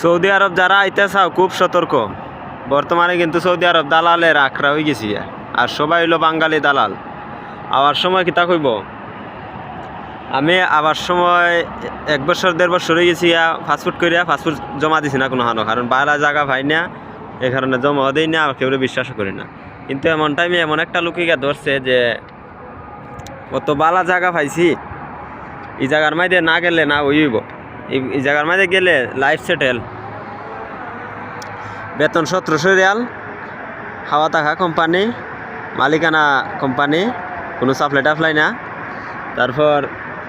Saudi আরব যারা আইতে চাও, খুব সতর্ক। বর্তমানে কিন্তু সৌদি আরব দালালের আখড়া হয়ে গেছি। আর সবাই হইল বাঙালি দালাল। আবার সময় কিতা কইব? আমি আবার সময় এক বছর, দেড় বছর হয়ে গেছি ফাস্টফুড করিয়া ফাস্টফুড জমা দিছি না কোনো হানো কারণ বাইরে জায়গা ভাই না এই কারণে জমা দিই না, আর কেউ বিশ্বাস করি না। কিন্তু এমন টাইমে এমন একটা লুকিকা ধরছে যে কত বালা জায়গা পাইছি, এই জায়গার মাইদে না গেলে না হইব। এই জায়গার মাঝে গেলে লাইফ সেটেল বেতন সতেরোশো রিয়াল, হাওয়া থাকা কোম্পানি মালিকানা কোম্পানি কোনো সাপ্লাই টাপ্লাই না। তারপর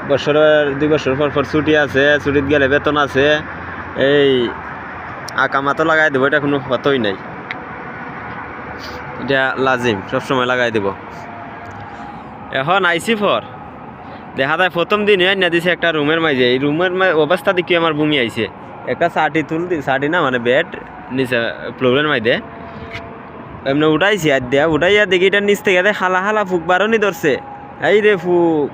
বছরের, দুই বছর পর পর ছুটি আছে, ছুটিতে গেলে বেতন আছে। এই আকামাতো লাগাই দেবো, এটা কোনো কতই নাই। এটা লাজিম, সবসময় লাগাই দেব। এখন আইসি ফর দেখা যায় প্রথম দিন না দিছে একটা রুমের মাঝে। এই রুমের অবস্থা দেখি আমার বমি আইছে। একটা সাটি তুল সাটি না মানে বেড নিচে ফ্লোরের মাঝে এমনি উঠাইছি, আর দেয়া উঠাইয়া দেখি এটা নিচ থেকে হালা হালা ফুক বারণই ধরছে। এই রে ফুক,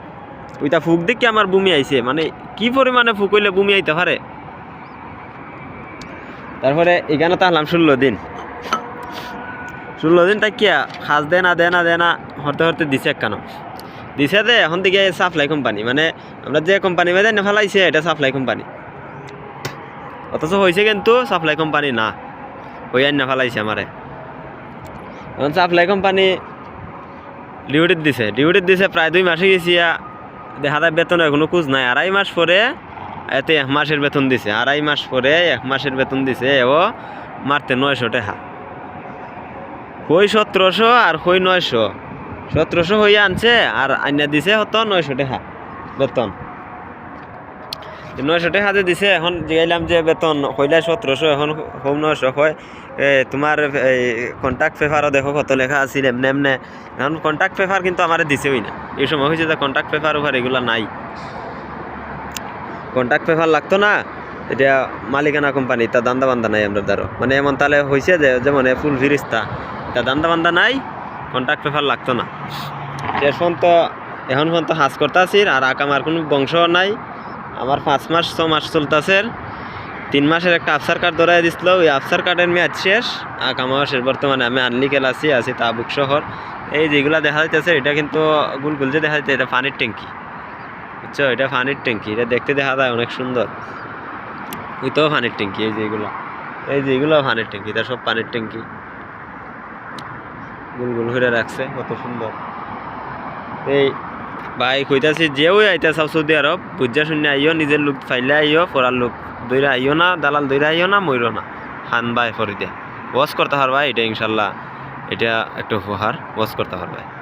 ওইটা ফুক দেখি আমার বমি আইছে। মানে কি পরিমাণে ফুক হইলে বমি আইতে পারে? তারপরে এখানে তাহলাম ষোলো দিন। ষোলো দিন তাই তাকিয়া, খাস দে না দে না দে না হরতে হরতে দিছে একখানো। দিছে দে, এখন থেকে সাপ্লাই কোম্পানি মানে আমরা যে কোম্পানি বেঁধে না ফেলাইছে, এটা সাপ্লাই কোম্পানি অথচ হয়েছে কিন্তু সাপ্লাই কোম্পানি না ওই আইন না ফেলাইছে আমারে এখন সাপ্লাই কোম্পানি ডিউটিত দিছে ডিউটিত দিছে প্রায় দুই মাসে গেছি দেখা যায় বেতনের কোনো খোঁজ নাই। আড়াই মাস পরে এতে এক মাসের বেতন দিছে। আড়াই মাস পরে এক মাসের বেতন দিছে ও মারতে নয়শো টাকা। হই সতেরোশো আর হই নয়শো। সতেরোশো হয়ে আনছে, আর আইনা দিছে হতো নয়শো টাকা বেতন। নয়শো টাকা যে দিছে, এখন জিগাইলাম যে বেতন হইলে সতেরোশো, এখন হোম নয়শো হয় তোমার, এই কন্ট্যাক্ট পেপারও দেখো কত লেখা আছিল এমনি এমনি। এখন কন্ট্যাক্ট পেপার কিন্তু আমার দিছেই না। এই সময় হয়েছে যে কন্ট্যাক্ট পেপার ওভার এগুলো নাই। কন্ট্যাক্ট পেপার লাগতো না, এটা মালিকানা কোম্পানি তা দান্দা বান্দা নাই আমরা দ্বারো। মানে এমন তাহলে হয়েছে যে, যেমন ফুল ফিরিস্তা তা দান্দা বান্দা নাই কন্ট্যাক্ট পেপার লাগতো না। এখন তো এখন পর্যন্ত হাজ করতেছি আর আঁকা আমার কোনো বংশ নাই। আমার পাঁচ মাস, ছ মাস চলতেছে। তিন মাসের একটা আফসার কার্ড ধরাই দিছিল। ওই আফসার কার্ডের মেয়াদ শেষ। আকামাও শেষ বর্তমানে আমি আনলিকেল আছি আছি তাবুক শহর। এই যেগুলা দেখা যাইতেছে, এটা কিন্তু গুল গুল যে দেখা যাচ্ছে এটা পানির ট্যাঙ্কি। বুঝছ? এটা পানির ট্যাঙ্কি। এটা দেখতে দেখা যায় অনেক সুন্দর। ওই তো পানির ট্যাঙ্কি, এই যেগুলো। এই যেগুলো পানির ট্যাঙ্কি, এটা সব পানির ট্যাঙ্কি। গুল গোল করে রাখছে, কত সুন্দর। এই ভাই কইতাছি যেও আইতা সব সৌদি আরব, বুঝা শুনে আইও, নিজের লোক ফাইলে আইও, পড়ার লোক দইরা আইও না, দালাল দইরা আইও না, মইরো না। হান বাই ফরিদে। দিয়া ওয়াশ হার ভাই, এটা ইনশাল্লাহ, এটা একটা উপহার ওয়াশ করতে পারবা